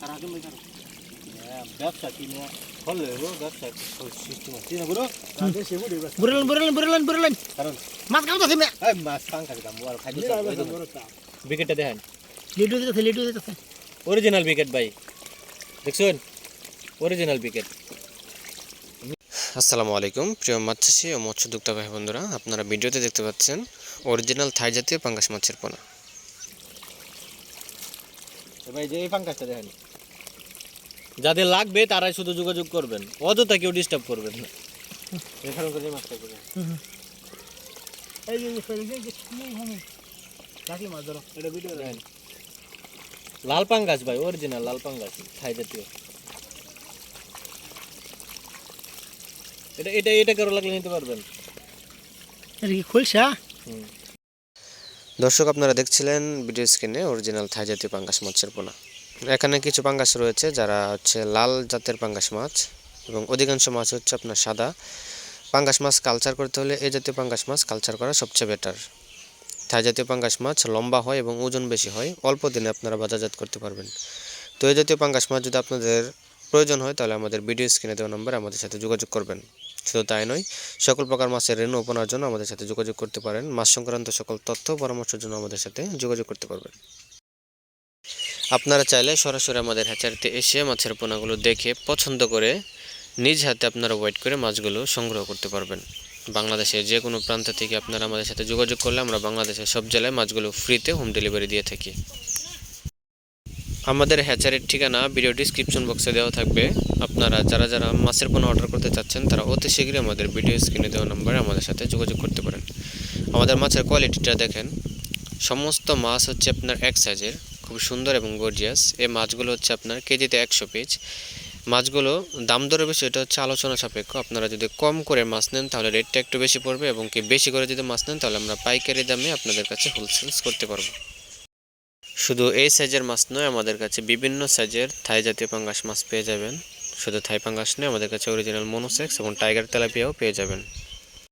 হ্যাঁ, ব্যবসা কিনে হলে ব্যবসা সিস্টেম আছে না বুড়ো বুড়লেন বুড়লেন বুড়লেন বুড়লেন কারণ মাছ কাম আছে মে এই মাছ পাঙ্কা দিতাম আর খাই উইকেটটা দেখেন লিটু দিতেছে লিটু দিতেছে অরিজিনাল উইকেট ভাই দেখছেন অরিজিনাল উইকেট আসসালামু আলাইকুম প্রিয় মাছ ও মৎস্যদুক্তা ভাই বন্ধুরা আপনারা ভিডিওতে দেখতে পাচ্ছেন অরিজিনাল থাই জাতীয় পাঙ্গাস মাছের পোনা। ভাই যে এই পাঙ্কাসটা দেখেন। যাদের লাগবে তারাই শুধু যোগাযোগ করবেন। অযথা কেউ ডিস্টার্ব করবেন না। এখানে করে মাছটা করে এই যে এই যে কাকি মাছ ধরো এটা ভিডিও দেখেন লাল পাঙ্গাস ভাই অরিজিনাল লাল পাঙ্গাস থাই জাতীয়। এটা এটা এটা কারও লাগলে নিতে পারবেন। এটা কি দর্শক আপনারা দেখছিলেন ভিডিও স্ক্রিনে অরিজিনাল থাই জাতীয় পাঙ্গাস মাছের পোনা। এখানে কিছু পাঙ্গাস রয়েছে, যারা হচ্ছে লাল জাতের পাঙ্গাস মাছ এবং অধিকাংশ মাছ হচ্ছে আপনার সাদা। পাঙ্গাস মাছ কালচার করতে হলে এই জাতীয় পাঙ্গাস মাছ কালচার করা সবচেয়ে বেটার থাই জাতীয় পাঙ্গাস মাছ লম্বা হয় এবং ওজন বেশি হয়, অল্প দিনে আপনারা বাজারজাত করতে পারবেন। তো এই জাতীয় পাঙ্গাস মাছ যদি আপনাদের প্রয়োজন হয়, তাহলে আমাদের ভিডিও স্ক্রিনে দেওয়া নম্বরে আমাদের সাথে যোগাযোগ করবেন। শুধু তাই নয়, সকল প্রকার মাছের ঋণ ওপনার জন্য আমাদের সাথে যোগাযোগ করতে পারেন। মাছ সংক্রান্ত সকল তথ্য, পরামর্শের জন্য আমাদের সাথে যোগাযোগ করতে পারবেন। আপনারা চাইলে সরাসরি আমাদের হ্যাচারিতে এসে মাছের পোনাগুলো দেখে পছন্দ করে নিজ হাতে আপনারা ওয়েট করে মাছগুলো সংগ্রহ করতে পারবেন। বাংলাদেশের যে কোনো প্রান্ত থেকে আপনারা আমাদের সাথে যোগাযোগ করলে আমরা বাংলাদেশের সব জেলায় মাছগুলো ফ্রিতে হোম ডেলিভারি দিয়ে থাকি। আমাদের হ্যাচারির ঠিকানা ভিডিও ডিসক্রিপশন বক্সে দেওয়া থাকবে। আপনারা যারা যারা মাছের পোনা অর্ডার করতে চাচ্ছেন, তারা অতি শীঘ্রই আমাদের ভিডিও স্ক্রিনে দেওয়া নম্বরে আমাদের সাথে যোগাযোগ করতে পারেন। আমাদের মাছের কোয়ালিটিটা দেখেন। সমস্ত মাছ হচ্ছে আপনার এক সাইজের খুব সুন্দর এবং গর্জিয়াস এই মাছগুলো হচ্ছে আপনার কেজিতে একশো পিস মাছগুলো দাম দরে বেশি, এটা হচ্ছে আলোচনা সাপেক্ষ। আপনারা যদি কম করে মাছ নেন, তাহলে রেটটা একটু বেশি পড়বে এবং কি বেশি করে যদি মাছ নেন, তাহলে আমরা পাইকারি দামে আপনাদের কাছে হোলসেলস করতে পারব। শুধু এই সাইজের মাছ নয়, আমাদের কাছে বিভিন্ন সাইজের থাই জাতীয় পাঙ্গাস মাছ পেয়ে যাবেন। শুধু থাই পাঙ্গাস নয়, আমাদের কাছে অরিজিনাল মনোসেক্স এবং টাইগার তেলাপিয়াও পেয়ে যাবেন।